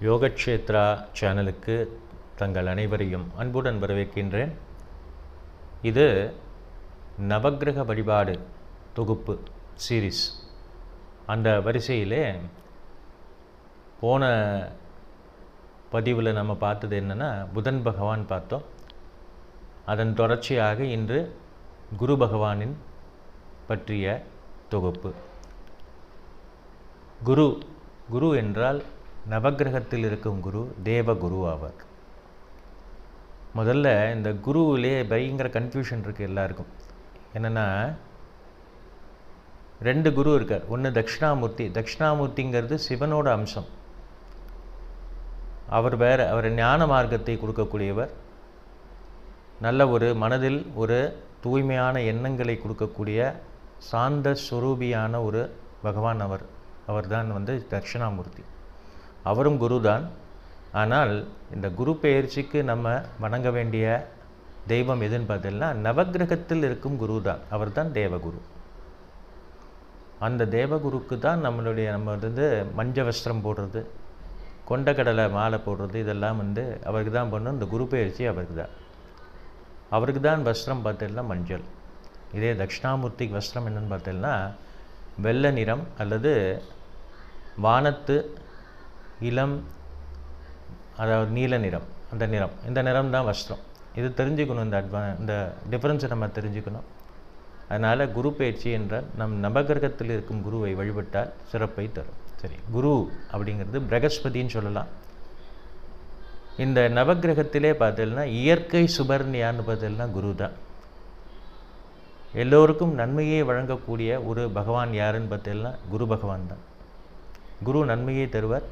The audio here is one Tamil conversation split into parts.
யோகக்ஷேத்ரா சேனலுக்கு தங்கள் அனைவரையும் அன்புடன் வரவேற்கின்றேன். இது நவக்கிரக வழிபாடு தொகுப்பு சீரிஸ் அந்த வரிசையிலே போன பதிவில் நம்ம பார்த்தது என்னென்னா புதன் பகவான் பார்த்தோம். அதன் தொடர்ச்சியாக இன்று குரு பகவானின் பற்றிய தொகுப்பு. குரு குரு என்றால் நவக்கிரகத்தில் இருக்கும் குரு தேவ குரு ஆவார். முதல்ல இந்த குருவிலே பயங்கர கன்ஃபியூஷன் இருக்குது எல்லாருக்கும். என்னென்னா ரெண்டு குரு இருக்கார். ஒன்று தட்சிணாமூர்த்தி. தட்சிணாமூர்த்திங்கிறது சிவனோட அம்சம். அவர் வேறு அவர் ஞான மார்க்கத்தை கொடுக்கக்கூடியவர். நல்ல ஒரு மனதில் ஒரு தூய்மையான எண்ணங்களை கொடுக்கக்கூடிய சாந்த ஸ்வரூபியான ஒரு பகவான் அவர். அவர்தான் வந்து தட்சிணாமூர்த்தி. அவரும் குரு தான் ஆனால் இந்த குரு பெயர்ச்சிக்கு நம்ம வணங்க வேண்டிய தெய்வம் எதுன்னு பார்த்தீங்கன்னா நவக்கிரகத்தில் இருக்கும் குரு தான் அவர் தான் தேவகுரு. அந்த தேவகுருக்கு தான் நம்மளுடைய நம்ம வந்து மஞ்ச வஸ்திரம் போடுறது கொண்டக்கடலை மாலை போடுறது இதெல்லாம் வந்து அவருக்கு தான் பண்ணும். இந்த குரு பயிற்சி அவருக்கு தான். அவருக்கு தான் வஸ்திரம் பார்த்தீங்கன்னா மஞ்சள். இதே தட்சிணாமூர்த்திக்கு வஸ்திரம் என்னென்னு பார்த்தீங்கன்னா வெள்ளை நிறம் அல்லது வானத்து இளம் அதாவது நீல நிறம் அந்த நிறம். இந்த நிறம் தான் வஸ்திரம். இது தெரிஞ்சுக்கணும் இந்த அட்வா இந்த டிஃப்ரென்ஸை நம்ம தெரிஞ்சுக்கணும். அதனால் குரு பயிற்சி என்றால் நம் நவகிரகத்தில் இருக்கும் குருவை வழிபட்டால் சிறப்பை தரும். சரி குரு அப்படிங்கிறது பிரகஸ்பதின்னு சொல்லலாம். இந்த நவகிரகத்திலே பார்த்தீங்கன்னா இயற்கை சுபர்ணியான்னு பார்த்தீங்கன்னா குரு தான். எல்லோருக்கும் நன்மையை வழங்கக்கூடிய ஒரு பகவான் யாருன்னு பார்த்தீங்கன்னா குரு பகவான் தான். குரு நன்மையை தருவார்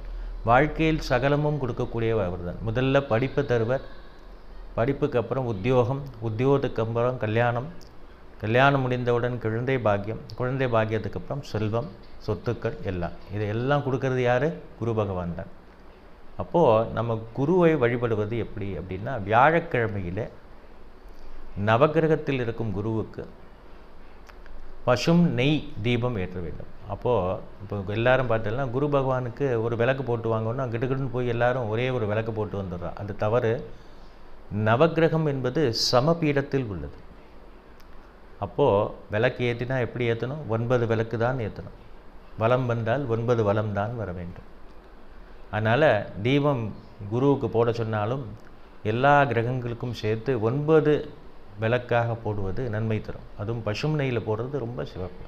வாழ்க்கையில் சகலமும் கொடுக்கக்கூடியவர் அவர் தான் முதல்ல படிப்பு தருவர். படிப்புக்கு அப்புறம் உத்தியோகம் உத்தியோகத்துக்கு அப்புறம் கல்யாணம். கல்யாணம் முடிந்தவுடன் குழந்தை பாக்கியம். குழந்தை பாக்கியத்துக்கு அப்புறம் செல்வம் சொத்துக்கள் எல்லாம். இதை எல்லாம் கொடுக்கறது யார்? குரு பகவான் தான். அப்போது நம்ம குருவை வழிபடுவது எப்படி அப்படின்னா வியாழக்கிழமையில் நவகிரகத்தில் இருக்கும் குருவுக்கு பசும் நெய் தீபம் ஏற்ற வேண்டும். அப்போது இப்போ எல்லாரும் பார்த்தோம்னா குரு பகவானுக்கு ஒரு விளக்கு போட்டு வாங்கணும்னா கிடுகிடுன்னு போய் எல்லாரும் ஒரே ஒரு விளக்கு போட்டு வந்துடுறோம் அந்த தவறு நவக்கிரகம் என்பது சமபீடத்தில் உள்ளது. அப்போது விளக்கு ஏற்றினா எப்படி ஏற்றணும் ஒன்பது விளக்கு தான் ஏற்றணும் வளம் வந்தால் ஒன்பது வளம் தான் வர வேண்டும். அதனால் தீபம் குருவுக்கு போட சொன்னாலும் எல்லா கிரகங்களுக்கும் சேர்த்து ஒன்பது விளக்காக போடுவது நன்மை தரும். அதுவும் பசும் நெய்யில் போடுறது ரொம்ப சிவப்பு.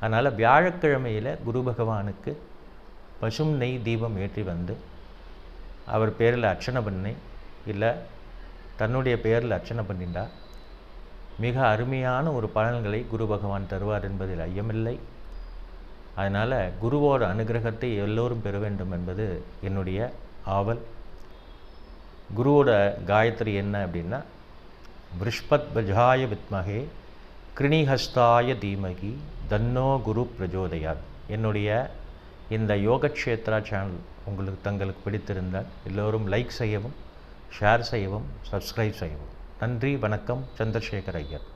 அதனால் வியாழக்கிழமையில் குரு பகவானுக்கு பசும் நெய் தீபம் ஏற்றி வந்து அவர் பேரில் அர்ச்சனை பண்ணி இல்லை தன்னுடைய பேரில் அர்ச்சனை பண்ணிண்டா மிக அருமையான ஒரு பலன்களை குரு பகவான் தருவார் என்பதில் ஐயமில்லை. அதனால் குருவோட அனுகிரகத்தை எல்லோரும் பெற வேண்டும் என்பது என்னுடைய ஆவல். குருவோட காயத்ரி என்ன அப்படின்னா பிருஷ்பத் பஜாய வித்மகே கிருணிஹஸ்தாய தீமகி தன்னோ குரு பிரஜோதயாத் என்னுடைய இந்த யோகக்ஷேத்ரா சேனல் உங்களுக்கு தங்களுக்கு பிடித்திருந்தால் எல்லோரும் லைக் செய்யவும் ஷேர் செய்யவும் சப்ஸ்கிரைப் செய்யவும். நன்றி வணக்கம் சந்திரசேகர் ஐயர்.